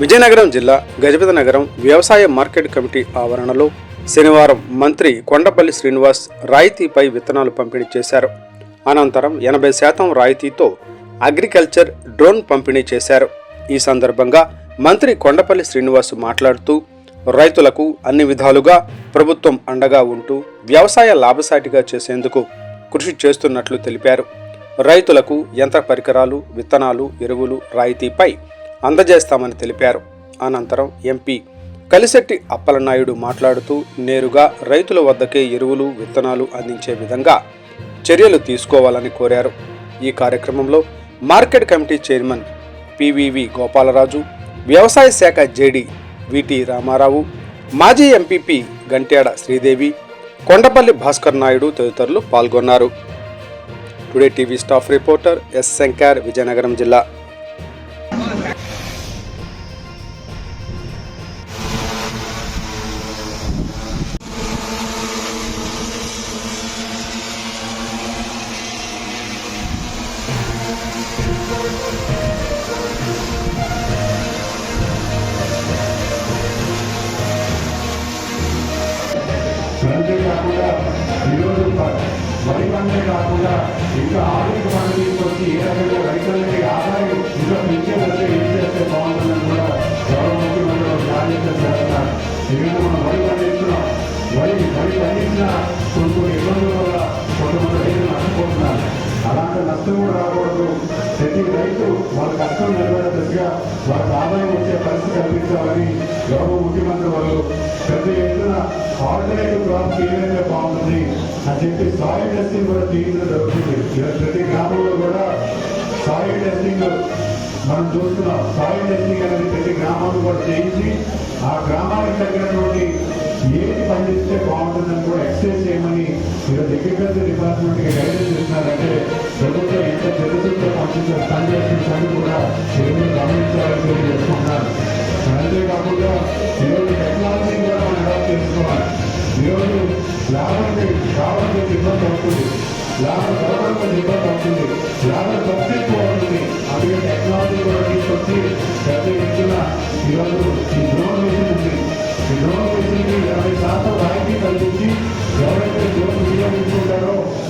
విజయనగరం జిల్లా గజపతి నగరం వ్యవసాయ మార్కెట్ కమిటీ ఆవరణలో శనివారం మంత్రి కొండపల్లి శ్రీనివాస్ రాయితీపై విత్తనాలు పంపిణీ చేశారు. అనంతరం ఎనభై శాతం రాయితీతో అగ్రికల్చర్ డ్రోన్ పంపిణీ చేశారు. ఈ సందర్భంగా మంత్రి కొండపల్లి శ్రీనివాస్ మాట్లాడుతూ రైతులకు అన్ని విధాలుగా ప్రభుత్వం అండగా ఉంటూ వ్యవసాయ లాభసాటిగా చేసేందుకు కృషి చేస్తున్నట్లు తెలిపారు. రైతులకు యంత్ర పరికరాలు విత్తనాలు ఎరువులు రాయితీపై అందజేస్తామని తెలిపారు. అనంతరం ఎంపీ కలిశెట్టి అప్పలనాయుడు మాట్లాడుతూ నేరుగా రైతుల వద్దకే ఎరువులు విత్తనాలు అందించే విధంగా చర్యలు తీసుకోవాలని కోరారు. ఈ కార్యక్రమంలో market committee chairman PVV Gopalaraju వ్యవసాయ శాఖ జేడి విటి రామారావు మాజీ ఎంపీపీ గంట్యాడ శ్రీదేవి కొండపల్లి భాస్కర్ నాయుడు తదితరులు పాల్గొన్నారు. Today TV staff reporter S Shankar Vizianagaram జిల్లా. ఈరోజు వరి పంటే కాకుండా ఇంకా ఆధునిక అలాంటి నష్టం రాకూడదు. ప్రతి రైతు వాళ్ళ కష్టం నిలబడే దశగా వాళ్ళకి ఆదాయం వచ్చే పరిస్థితి కల్పించాలని గౌరవ ముఖ్యమంత్రి వాళ్ళు పెద్ద ఎత్తున ఆల్టర్నేటివ్ క్రాప్ ఏదైతే బాగుంటుంది. అని చెప్పి సాయిల్ టెస్టింగ్ కూడా చేయించడం జరుగుతుంది. ప్రతి గ్రామంలో కూడా సాయిల్ టెస్టింగ్ మనం చూస్తున్నాం. సాయిల్ టెస్టింగ్ అనేది ప్రతి గ్రామాలు కూడా చేయించి ఆ గ్రామానికి తగినటువంటి ఏది పండిస్తే బాగుంటుందని కూడా ఎక్సైజ్ చేయమని ఈరోజు అగ్రికల్చర్ డిపార్ట్మెంట్కి గైడెన్స్ ఇస్తున్నారంటే ప్రభుత్వం ఎంత తెలుసుతో పంపించే పనిచేస్తుందని కూడా ఈరోజు గమనించాలని తెలియజేసుకుంటున్నారు అంతేకాకుండా ఈరోజు టెక్నాలజీని కూడా మనం అడాప్ట్ చేసుకోవాలి. ఈరోజు లాభం రావడం ఇబ్బంది అవుతుంది. లాభం రావడం ఇబ్బంది అవుతుంది. లాభం ఖర్చు ఎక్కువ అందుకే టెక్నాలజీ కూడా తీసుకొచ్చి పెద్ద ఎత్తున ఈరోజు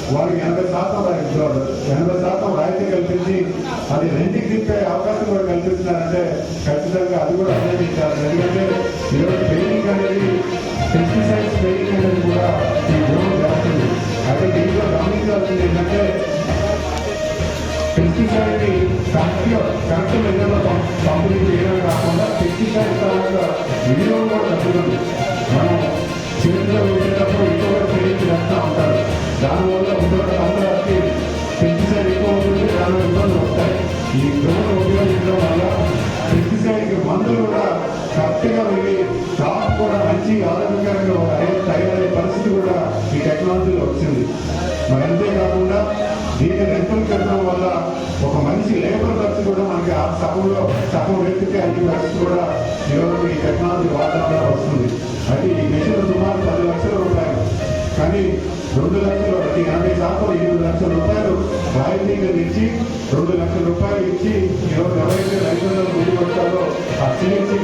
వినియోగించుకుంటారో ఎనభై శాతం రాయితీ ఎనభై శాతం రాయితీ కల్పించి అది రెండుకి తిప్పే అవకాశం కూడా కల్పిస్తున్నారంటే ఖచ్చితంగా అది కూడా అభినందించాలి ఎందుకంటే ఈరోజు ట్రైనింగ్ అనేది పెస్టిసైడ్స్ ట్రైనింగ్ అనేది కూడా ఈ డ్రోన్ జరుగుతుంది అయితే దీంట్లో గమనించాల్సింది ఏంటంటే పెస్టిసైడ్ని కరెక్ట్ కరెక్ట్ మెజర్లో పంపిణీ చేయడం కాకుండా పెస్టిసైడ్ తర్వాత వినియోగం దానివల్ల ఇంకొక అందరికి పెస్టిసైడ్ ఎక్కువ అవుతుంది దానివల్ల ఇబ్బందులు వస్తాయి ఈ డ్రోన్ ఉపయోగించడం వల్ల పెస్టిసైడ్కి మందులు కూడా కరెక్ట్గా వెళ్ళి స్టాక్ కూడా మంచి ఆరోగ్యకరంగా అయ్యే- తయారయ్యే పరిస్థితి కూడా ఈ టెక్నాలజీలో వచ్చింది మరి అంతేకాకుండా దీని రెంటల్ కట్టడం వల్ల ఒక మంచి లేబర్ ఖర్చు కూడా మనకి ఆ సగంలో సగం వ్యక్తికి అన్ని ఖర్చు కూడా ఈరోజు ఈ టెక్నాలజీ వాడడం ద్వారా వస్తుంది. అయితే ఈ మిషన్ ఎనభై లక్షల రూపాయలు రాయితీగా ఇచ్చి రెండు లక్షల రూపాయలు ఇచ్చి ఈరోజు ఎవరైతే రైతులను ముందు పడతారో ఆ సిఎస్సి